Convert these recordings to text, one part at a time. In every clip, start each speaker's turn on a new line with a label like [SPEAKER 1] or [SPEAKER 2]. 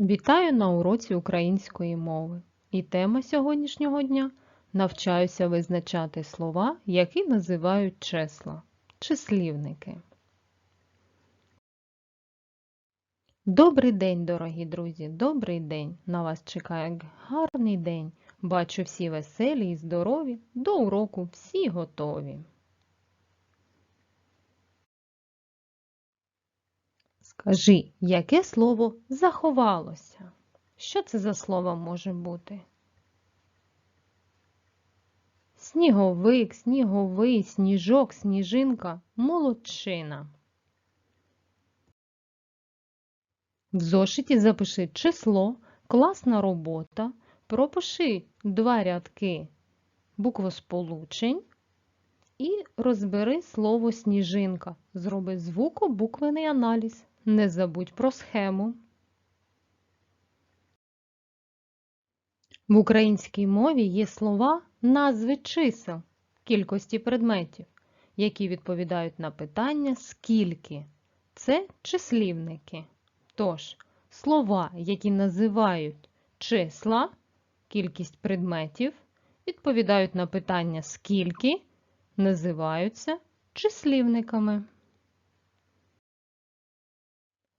[SPEAKER 1] Вітаю на уроці української мови. І тема сьогоднішнього дня навчаюся визначати слова, які називають числа, числівники. Добрий день, дорогі друзі, добрий день! На вас чекає гарний день. Бачу всі веселі і здорові, до уроку всі готові. Скажи, яке слово заховалося? Що це за слово може бути? Сніговик, сніговий, сніжок, сніжинка, молодчина. В зошиті запиши число, класна робота, пропиши два рядки буквосполучень і розбери слово сніжинка. Зроби звукобуквений аналіз. Не забудь про схему. В українській мові є слова назви чисел кількості предметів, які відповідають на питання скільки. Це числівники. Тож, слова, які називають числа, кількість предметів, відповідають на питання скільки, називаються числівниками.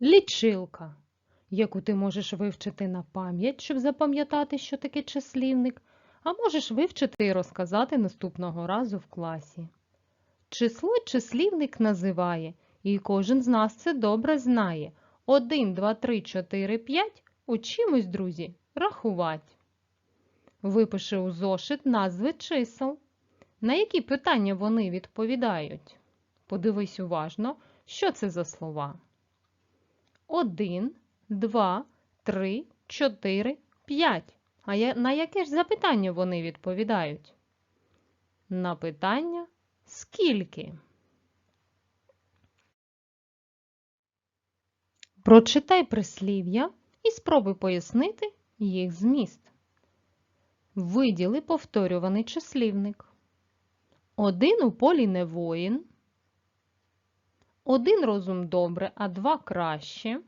[SPEAKER 1] Лічилка, яку ти можеш вивчити на пам'ять, щоб запам'ятати, що таке числівник, а можеш вивчити і розказати наступного разу в класі. Число числівник називає, і кожен з нас це добре знає. 1, 2, 3, 4, 5 учимось, друзі, рахувати. Випиши у зошит назви чисел. На які питання вони відповідають? Подивись уважно, що це за слова. 1, 2, 3, 4, 5. А на яке ж запитання вони відповідають? На питання скільки? Прочитай прислів'я і спробуй пояснити їх зміст. Виділи повторюваний числівник. Один у полі не воїн. Один розум добре, а два краще.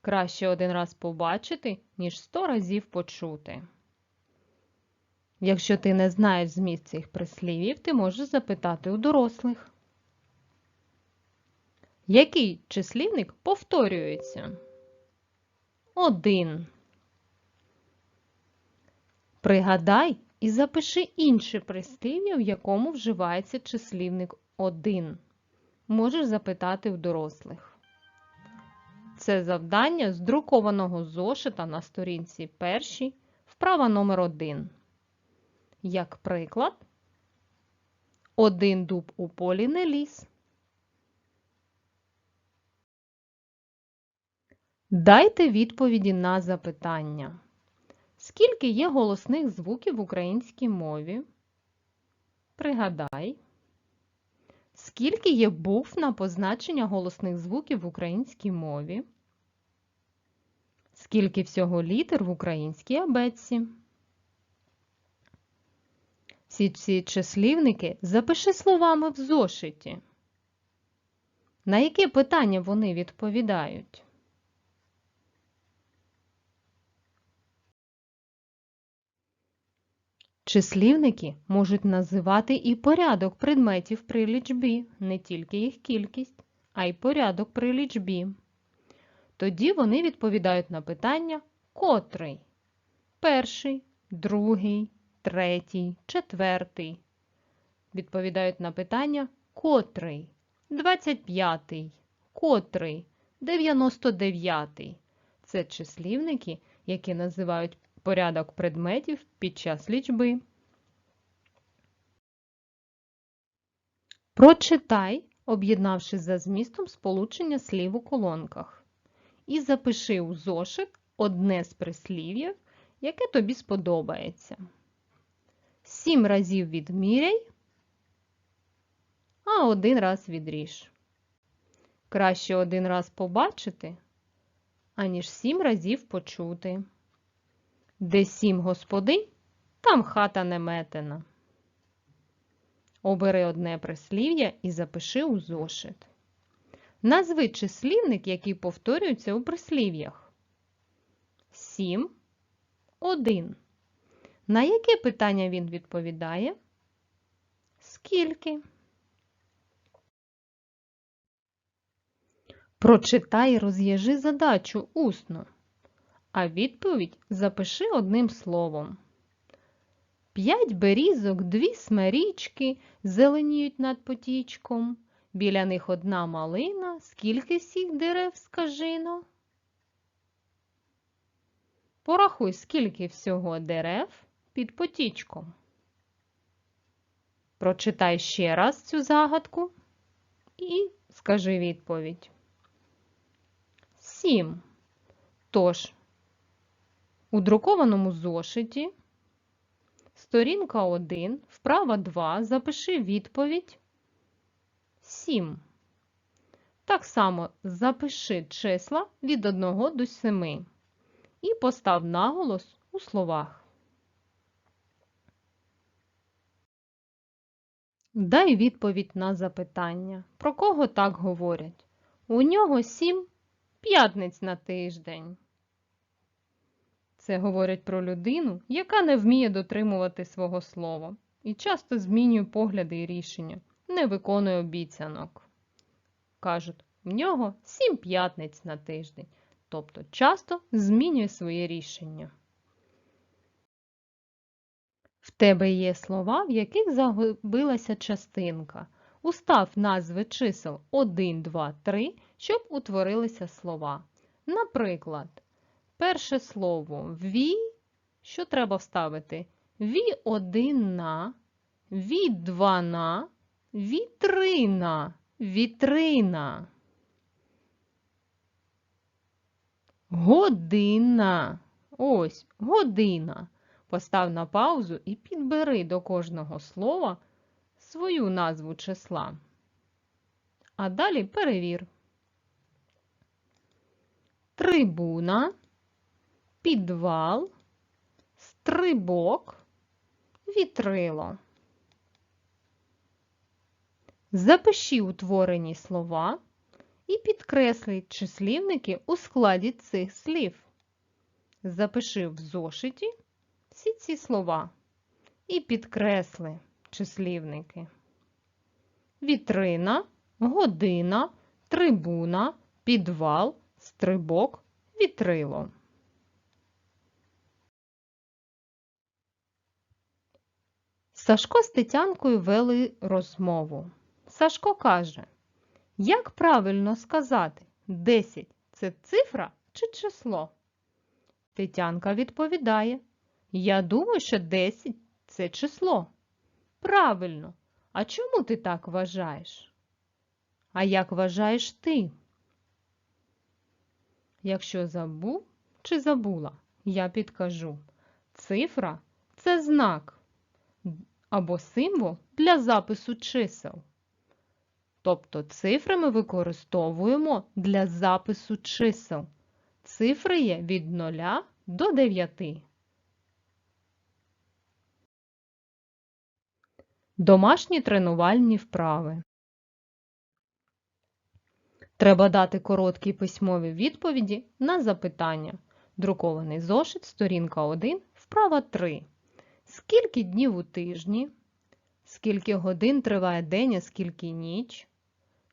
[SPEAKER 1] Краще один раз побачити, ніж сто разів почути. Якщо ти не знаєш зміст цих прислів'їв, ти можеш запитати у дорослих. Який числівник повторюється? Один. Пригадай і запиши інше прислів'я, в якому вживається числівник один. Можеш запитати у дорослих. Це завдання з друкованого зошита на сторінці першій, вправа номер 1. Як приклад, один дуб у полі не ліс. Дайте відповіді на запитання. Скільки є голосних звуків в українській мові? Пригадай. Скільки є букв на позначення голосних звуків в українській мові? Скільки всього літер в українській абетці? Всі ці числівники запиши словами в зошиті. На яке питання вони відповідають? Числівники можуть називати і порядок предметів при лічбі, не тільки їх кількість, а й порядок при лічбі. Тоді вони відповідають на питання котрий. Перший, другий, третій, четвертий. Відповідають на питання котрий, 25-й, котрий, 99-й. Це числівники, які називають порядок предметів під час лічби. Прочитай, об'єднавши за змістом сполучення слів у колонках. І запиши у зошит одне з прислів'їв, яке тобі сподобається. Сім разів відміряй, а один раз відріж. Краще один раз побачити, аніж сім разів почути. Де сім господинь, там хата не метена. Обери одне прислів'я і запиши у зошит. Назви числівник, який повторюється у прислів'ях. сім, один. На яке питання він відповідає? Скільки? Прочитай і розв'яжи задачу усно, а відповідь запиши одним словом. П'ять берізок, дві смерічки зеленіють над потічком. Біля них одна малина. Скільки всіх дерев, скажино? Порахуй, скільки всього дерев під потічком. Прочитай ще раз цю загадку і скажи відповідь. Сім. Тож, у друкованому зошиті сторінка 1, вправа 2, запиши відповідь 7. Так само запиши числа від 1 до 7 і постав наголос у словах. Дай відповідь на запитання. Про кого так говорять? У нього 7 п'ятниць на тиждень. Це говорять про людину, яка не вміє дотримувати свого слова і часто змінює погляди і рішення, не виконує обіцянок. Кажуть, в нього сім п'ятниць на тиждень, тобто часто змінює своє рішення. В тебе є слова, в яких загубилася частинка. Устав назви чисел 1, 2, 3, щоб утворилися слова. Наприклад, перше слово ві, що треба вставити? Ві один на, ві два на, вітрина, вітрина. Година. Ось година. Постав на паузу і підбери до кожного слова свою назву числа. А далі перевір. Трибуна, підвал, стрибок, вітрило. Запиши утворені слова і підкресли числівники у складі цих слів. Запиши в зошиті всі ці слова і підкресли числівники. Вітрина, година, трибуна, підвал, стрибок, вітрило. Сашко з Тетянкою вели розмову. Сашко каже, як правильно сказати 10 це цифра чи число? Тетянка відповідає, я думаю, що 10 це число. Правильно. А чому ти так вважаєш? А як вважаєш ти? Якщо забув чи забула, я підкажу. Цифра це знак або символ для запису чисел. Тобто цифри ми використовуємо для запису чисел. Цифри є від 0 до 9. Домашні тренувальні вправи. Треба дати короткі письмові відповіді на запитання. Друкований зошит, сторінка 1, вправа 3. Скільки днів у тижні? Скільки годин триває день, а скільки ніч?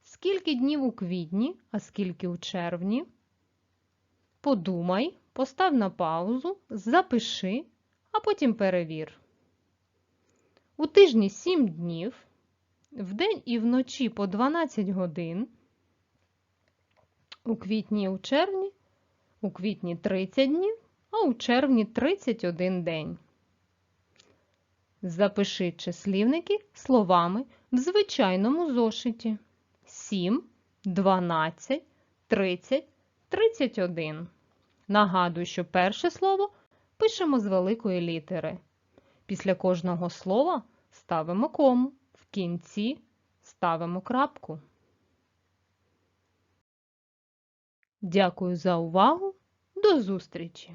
[SPEAKER 1] Скільки днів у квітні, а скільки у червні? Подумай, постав на паузу, запиши, а потім перевір. У тижні 7 днів, вдень і вночі по 12 годин. У квітні і у червні, у квітні 30 днів, а у червні 31 день. Запиши числівники словами в звичайному зошиті 7, 12, 30, 31. Нагадую, що перше слово пишемо з великої літери. Після кожного слова ставимо кому, в кінці ставимо крапку. Дякую за увагу. До зустрічі!